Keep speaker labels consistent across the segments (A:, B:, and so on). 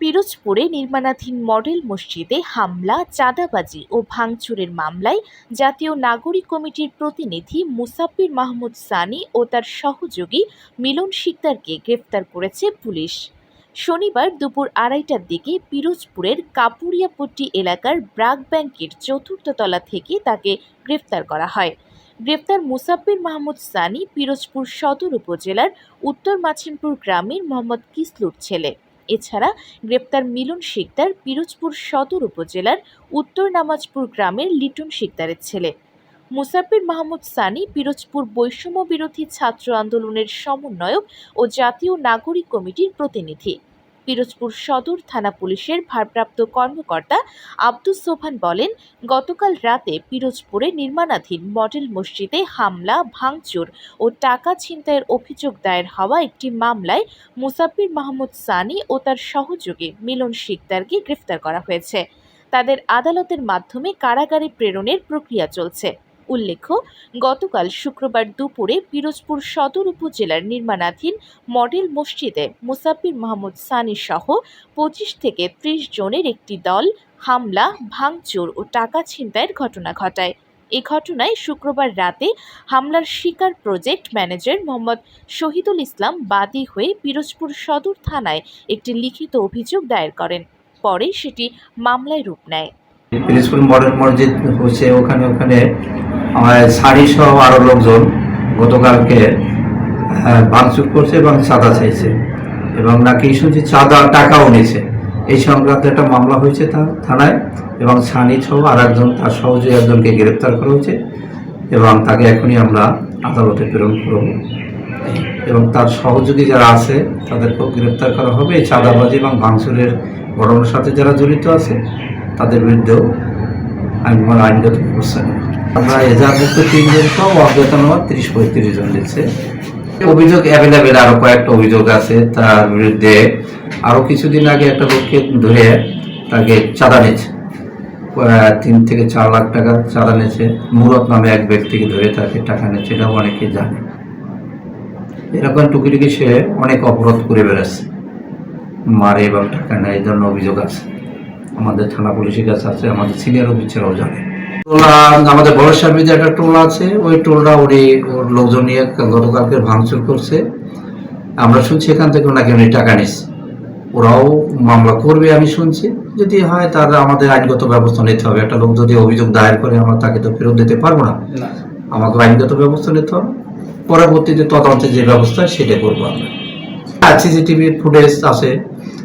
A: পিরোজপুরে নির্মাণাধীন মডেল মসজিদে হামলা, চাঁদাবাজি ও ভাঙচুরের মামলায় জাতীয় নাগরিক কমিটির প্রতিনিধি মুসাব্বির মাহমুদ সানি ও তার সহযোগী মিলন শিকদারকে গ্রেফতার করেছে পুলিশ। শনিবার দুপুর আড়াইটার দিকে পিরোজপুরের কাপুরিয়াপট্টি এলাকার ব্রাক ব্যাংকের চতুর্থ তলা থেকে তাকে গ্রেফতার করা হয়। গ্রেফতার মুসাব্বির মাহমুদ সানি পিরোজপুর সদর উপজেলার উত্তর মাছিমপুর গ্রামের মোহাম্মদ কিসলুর ছেলে। এছাড়া গ্রেপ্তার মিলন শিকদার পিরোজপুর সদর উপজেলার উত্তর নামাজপুর গ্রামের লিটন শিকদারের ছেলে। মুসাফির মাহমুদ সানি পিরোজপুর বৈষম্য বিরোধী ছাত্র আন্দোলনের সমন্বয়ক ও জাতীয় নাগরিক কমিটির প্রতিনিধি। পিরোজপুর সদর থানা পুলিশের ভারপ্রাপ্ত কর্মকর্তা আব্দুস সোভান বলেন, গতকাল রাতে পিরোজপুরে নির্মাণাধীন মডেল মসজিদে হামলা, ভাঙচুর ও টাকা ছিনতাইয়ের অভিযোগ দায়ের হওয়া একটি মামলায় মুসাফির মাহমুদ সানি ও তার সহযোগী মিলন শিকদারকে গ্রেফতার করা হয়েছে। তাদের আদালতের মাধ্যমে কারাগারে প্রেরণের প্রক্রিয়া চলছে। উল্লেখ্য, গতকাল শুক্রবার দুপুরে পিরোজপুর সদর উপজেলার নির্মাণাধীন মডেল মসজিদে মুসাফির মাহমুদ সানি সহ পঁচিশ থেকে ত্রিশ জনের একটি দল হামলা, ভাঙচুর ও টাকা ছিনতাইয়ের ঘটনা ঘটায়। এ ঘটনায় শুক্রবার রাতে হামলার শিকার প্রজেক্ট ম্যানেজার মোহাম্মদ শহীদুল ইসলাম বাদী হয়ে পিরোজপুর সদর থানায় একটি লিখিত অভিযোগ দায়ের করেন। পরে সেটি মামলায় রূপ নেয়।
B: পিরিজপুর মডেল মসজিদ হচ্ছে ওখানে ওখানে আমার শাড়ি সহ আরও লোকজন গতকালকে ভাঙচুর করছে এবং চাঁদা চাইছে। এবং নাকি শুনছি চাঁদা টাকাও নিয়েছে। এই সংক্রান্ত একটা মামলা হয়েছে তার থানায় এবং সানি সহ আর একজন তার সহযোগী একজনকে গ্রেপ্তার করা হয়েছে এবং তাকে এখনই আমরা আদালতে প্রেরণ করব। এবং তার সহযোগী যারা আছে তাদেরকেও গ্রেপ্তার করা হবে। এই চাঁদাবাজি এবং ভাঙচুরের ঘটনার সাথে যারা জড়িত আছে তাদের বিরুদ্ধেও আইন আইনগত ব্যবস্থা নেব আমরা এজাহারভুক্ত তিনজন সহ অজ্ঞাতনামা তিরিশ পঁয়ত্রিশ জন দিচ্ছে। অভিযোগ অ্যাভেলেবেল আরও কয়েকটা অভিযোগ আছে। তার বিরুদ্ধে আরও কিছুদিন আগে একটা লোককে ধরে তাকে চাঁদা আহ, তিন থেকে চার লাখ টাকা চাঁদা নিয়েছে। মুরত নামে এক ব্যক্তিকে ধরে তাকে টাকা নিচ্ছে এটাও অনেকে জানে। এরকম টুকিটুকি সে অনেক অপরাধ করে বেড়াচ্ছে। মারে এবং টাকা নেয় এই ধরনের অভিযোগ আছে। আমাদের থানা পুলিশের কাছে আছে আমাদের সিনিয়র অফিসাররাও জানে। টোলা আমাদের বড় সাহেবের একটা টোলা আছে। ওই টোলটা উনি ওর লোকজন নিয়ে গতকালকে ভাঙচুর করছে। আমরা শুনছি এখান থেকে নাকি উনি টাকা নিচ্ছে ওরাও মামলা করবে আমি শুনছি। যদি হয় তাহলে আমাদের আইনগত ব্যবস্থা নিতে হবে। একটা লোক যদি অভিযোগ দায়ের করে আমরা তাকে তো ফেরত দিতে পারব না। আমাকে আইনগত ব্যবস্থা নিতে হবে। পরবর্তীতে তদন্তে যে ব্যবস্থা সেটা করব আমরা। সিসিটিভির ফুটেজ আছে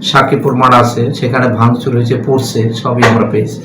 B: সাক্ষী প্রমাণ আছে সেখানে ভাঙচুর হয়েছে পড়ছে সবই আমরা পেয়েছি।